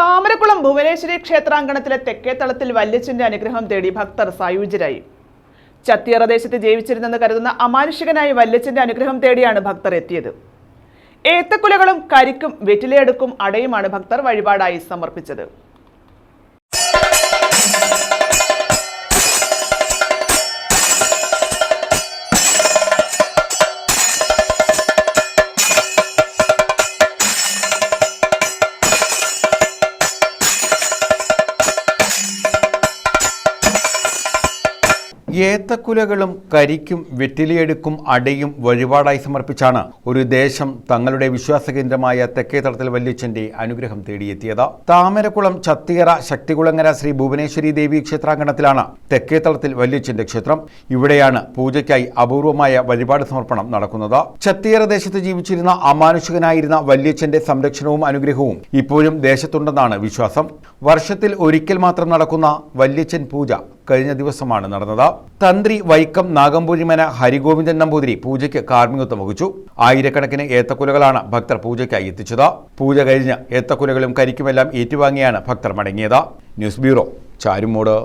താമരക്കുളം ഭുവനേശ്വരി ക്ഷേത്രാങ്കണത്തിലെ തെക്കേത്തളത്തിൽ വല്യച്ചന്റെ അനുഗ്രഹം തേടി ഭക്തർ സായുജ്യരായി. ചത്തിയറദേശത്ത് ജീവിച്ചിരുന്നെന്ന് കരുതുന്ന അമാനുഷികനായ വല്യച്ചന്റെ അനുഗ്രഹം തേടിയാണ് ഭക്തർ എത്തിയത്. ഏത്തക്കുലകളും കരിക്കും വെറ്റിലയെടുക്കും അടയുമാണ് ഭക്തർ വഴിപാടായി സമർപ്പിച്ചത്. ഏത്തക്കുലകളും കരിക്കും വെറ്റിലിയെടുക്കും അടയും വഴിപാടായി സമർപ്പിച്ചാണ് ഒരു ദേശം തങ്ങളുടെ വിശ്വാസ വിശ്വാസകേന്ദ്രമായ തെക്കേതളത്തിൽ വല്യച്ഛന്റെ അനുഗ്രഹം തേടിയെത്തിയത്. താമരക്കുളം ചത്തിയറ ശക്തികുളങ്ങര ശ്രീ ഭുവനേശ്വരി ദേവി ക്ഷേത്രാങ്കണത്തിലാണ് തെക്കേതളത്തിൽ വല്യച്ഛന്റെ ക്ഷേത്രം. ഇവിടെയാണ് പൂജയ്ക്കായി അപൂർവമായ വഴിപാട് സമർപ്പണം നടക്കുന്നത്. ചത്തിയറ ദേശത്ത് ജീവിച്ചിരുന്ന അമാനുഷികനായിരുന്ന വല്യച്ഛന്റെ സംരക്ഷണവും അനുഗ്രഹവും ഇപ്പോഴും ദേശത്തുണ്ടെന്നാണ് വിശ്വാസം. വർഷത്തിൽ ഒരിക്കൽ മാത്രം നടക്കുന്ന വല്യച്ഛൻ പൂജ കഴിഞ്ഞ ദിവസമാണ് നടന്നത്. തന്ത്രി വൈക്കം നാഗമ്പൂരിമന ഹരിഗോവിന്ദൻ നമ്പൂതിരി പൂജയ്ക്ക് കാർമ്മികത്വം വഹിച്ചു. ആയിരക്കണക്കിന് ഏത്തക്കുലകളാണ് ഭക്തർ പൂജയ്ക്കായി എത്തിച്ചത്. പൂജ കഴിഞ്ഞ് ഏത്തക്കുലകളും കരിക്കുമെല്ലാം ഏറ്റുവാങ്ങിയാണ് ഭക്തർ മടങ്ങിയത്. News bureau Charummoodu.